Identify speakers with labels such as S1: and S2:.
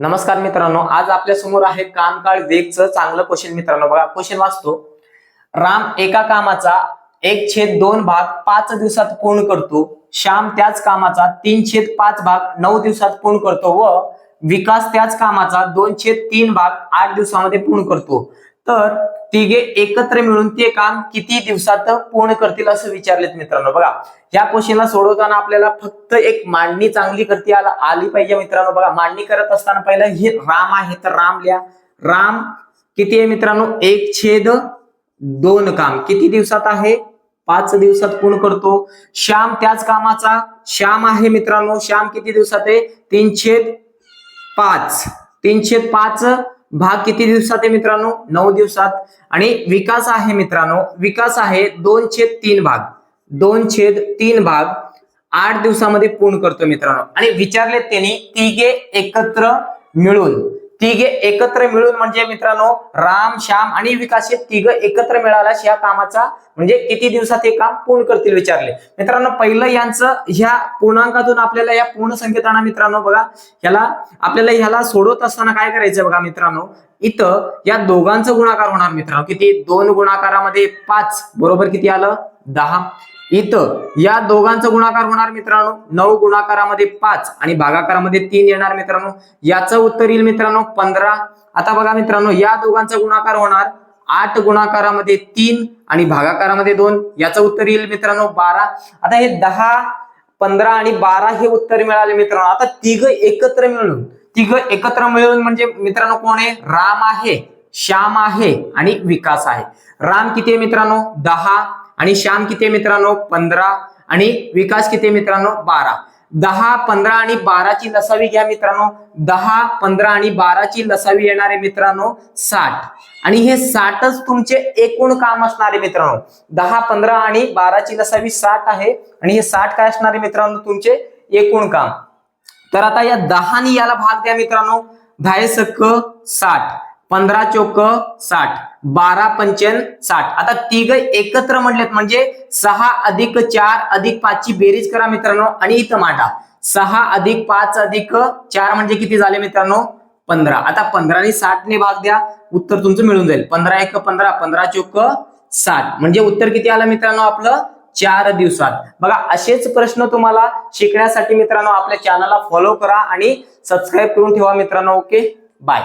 S1: नमस्कार मित्रांनो आज आपल्यासमोर आहे कामकाळ वेगचं चांगलं क्वेश्चन मित्रांनो. बघा क्वेश्चन वाचतो. राम एका कामाचा एक छेद दोन भाग पाच दिवसात पूर्ण करतो. श्याम त्याच कामाचा तीन छेद पाच भाग नऊ दिवसात पूर्ण करतो व विकास त्याच कामाचा दोन छेद तीन भाग आठ दिवसामध्ये पूर्ण करतो. तर तिघे एकत्र मिळून ते काम किती दिवसात पूर्ण करतील असं विचारलेत मित्रांनो. बघा या क्वेश्चनला सोडवताना आपल्याला फक्त एक मांडणी चांगली करते आला आली पाहिजे मित्रांनो. बघा मांडणी करत असताना पहिलं हे राम आहे तर राम लिहा. राम किती आहे मित्रांनो? एक छेद दोन काम. किती दिवसात आहे? पाच दिवसात पूर्ण करतो. श्याम त्याच कामाचा. श्याम आहे मित्रांनो. श्याम किती दिवसात आहे? तीन छेद पाच. तीन छेद पाच भाग किती दिवसात आहे मित्रांनो? नऊ दिवसात. आणि विकास आहे मित्रांनो विकास आहे दोन छेद तीन भाग. दोन छेद तीन भाग आठ दिवसामध्ये पूर्ण करतो मित्रांनो. आणि विचारले त्यांनी तिघे एकत्र मिळून. तिघे एकत्र मिळून म्हणजे मित्रांनो राम श्याम आणि विकास हे तिघ एकत्र मिळाल्यास या कामाचा म्हणजे किती दिवसात हे काम पूर्ण करतील विचारले. मित्रांनो पहिलं यांचं ह्या पूर्णांकातून आपल्याला या पूर्ण संकेताना मित्रांनो बघा ह्याला आपल्याला ह्याला सोडवत असताना काय करायचं बघा मित्रांनो इथं या दोघांचं गुणाकार होणार मित्रांनो. किती? दोन गुणाकारामध्ये पाच. बरोबर किती आलं? दहा. इथं या दोघांचा गुणाकार होणार मित्रांनो. नऊ गुणाकारामध्ये पाच आणि भागाकारामध्ये तीन येणार मित्रांनो. याचं उत्तर येईल मित्रांनो पंधरा. आता बघा मित्रांनो या दोघांचा गुणाकार होणार आठ गुणाकारामध्ये तीन आणि भागाकारामध्ये दोन. याचं उत्तर येईल मित्रांनो बारा. आता हे दहा पंधरा आणि बारा हे उत्तर मिळाले मित्रांनो. आता तिघ एकत्र मिळून तिघ एकत्र मिळून म्हणजे मित्रांनो कोण आहे? राम आहे श्याम आहे आणि विकास आहे. राम किती आहे मित्रांनो? दहा. आणि श्याम किती मित्रांनो? पंधरा. आणि विकास किती मित्रांनो? बारा. दहा पंधरा आणि बाराची लसावी घ्या मित्रांनो. दहा पंधरा आणि बाराची लसावी येणारे मित्रांनो. साठ. आणि हे साठच तुमचे एकूण काम असणारे मित्रांनो. दहा पंधरा आणि बाराची लसावी साठ आहे. आणि हे साठ काय असणारे मित्रांनो? तुमचे एकूण काम. तर आता या दहानी याला भाग द्या मित्रांनो. दहा सक्क साठ. पंधरा चोक साठ. बारा पंचन साठ. आता तिघ एकत्र म्हणलेत म्हणजे सहा अधिक चार अधिक पाचची बेरीज करा मित्रांनो आणि इथं मांडा. सहा अधिक पाच अधिक चार म्हणजे किती झाले मित्रांनो? पंधरा. आता पंधराने साठने भाग द्या. उत्तर तुमचं मिळून जाईल. पंधरा एक पंधरा पंधरा चोक साठ. म्हणजे उत्तर किती आलं मित्रांनो आपलं? चार दिवसात. बघा असेच प्रश्न तुम्हाला शिकण्यासाठी मित्रांनो आपल्या चॅनलला फॉलो करा आणि सबस्क्राईब करून ठेवा मित्रांनो ओके बाय